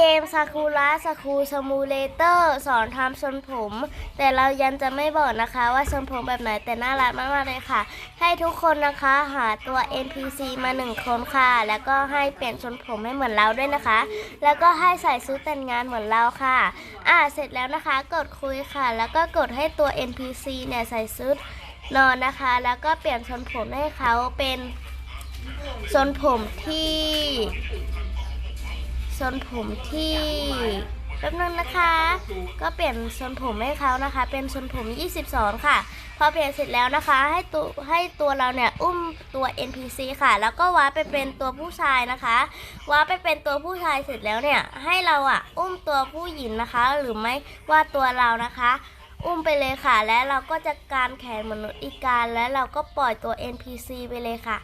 เกมซากุระสคูสมูเลเตอร์สอนทำทรงผม แต่เรายังจะไม่บอกนะคะว่าทรงผมแบบไหนแต่น่ารักมากๆเลยค่ะ ให้ทุกคนนะคะหาตัว NPC มาหนึ่งคนค่ะ แล้วก็ให้เปลี่ยนทรงผมให้เหมือนเราด้วยนะคะ แล้วก็ให้ใส่ชุดแต่งงานเหมือนเราค่ะ อ่าเสร็จแล้วนะคะกดคุยค่ะ แล้วก็กดให้ตัว NPC เนี่ยใส่ชุดนอนนะคะ แล้วก็เปลี่ยนทรงผมให้เขาเป็นทรงผมที่ ทรงผมที่แป๊บนึงนะคะ ก็เปลี่ยนทรงผมให้เขานะคะ เป็นทรงผม 22 ค่ะ พอเปลี่ยนเสร็จแล้วนะคะ ให้ตัวให้ตัวเราเนี่ยอุ้มตัว NPC ค่ะ แล้วก็ว้าร์ปไปเป็นตัวผู้ชายนะคะ ว้าร์ปไปเป็นตัวผู้ชายเสร็จแล้วเนี่ย ให้เราอะอุ้มตัวผู้หญิงนะคะ หรือไม่ว่าตัวเรานะคะ อุ้มไปเลยค่ะ และเราก็จะการแขนมนุษย์อีกการ และเราก็ปล่อยตัว NPC ไปเลยค่ะ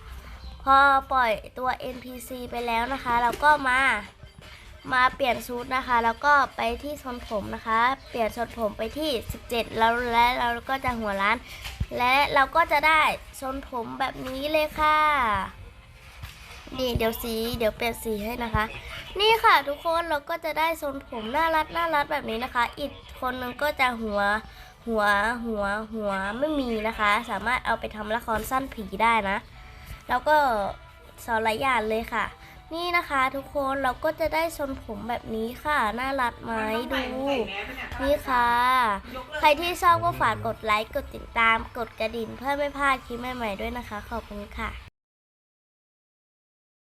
พอปล่อยตัว NPC ไปแล้วนะคะ เราก็มา มาเปลี่ยนชุดนะคะ แล้วก็ไปที่ทรงผมนะคะ เปลี่ยนทรงผมไปที่ 17 แล้วและเราก็จะหัวร้าน และเราก็จะได้ทรงผมแบบนี้เลยค่ะ นี่เดี๋ยวสีเดี๋ยวเปลี่ยนสีให้นะคะ นี่ค่ะทุกคนเราก็จะได้ทรงผมน่ารักน่ารักแบบนี้นะคะ อีกคนนึงก็จะหัวหัวหัวหัวไม่มีนะคะ สามารถเอาไปทำละครสั้นผีได้นะ แล้วก็สอนหลายอย่างเลยค่ะ นี่นะคะทุกคนเราก็จะได้ทรงผมแบบนี้ค่ะ น่ารักไหมดู นี่ค่ะ ใครที่ชอบก็ฝากกดไลค์ กดติดตาม กดกระดิ่งเพื่อไม่พลาดคลิปใหม่ๆด้วยนะคะ ขอบคุณค่ะ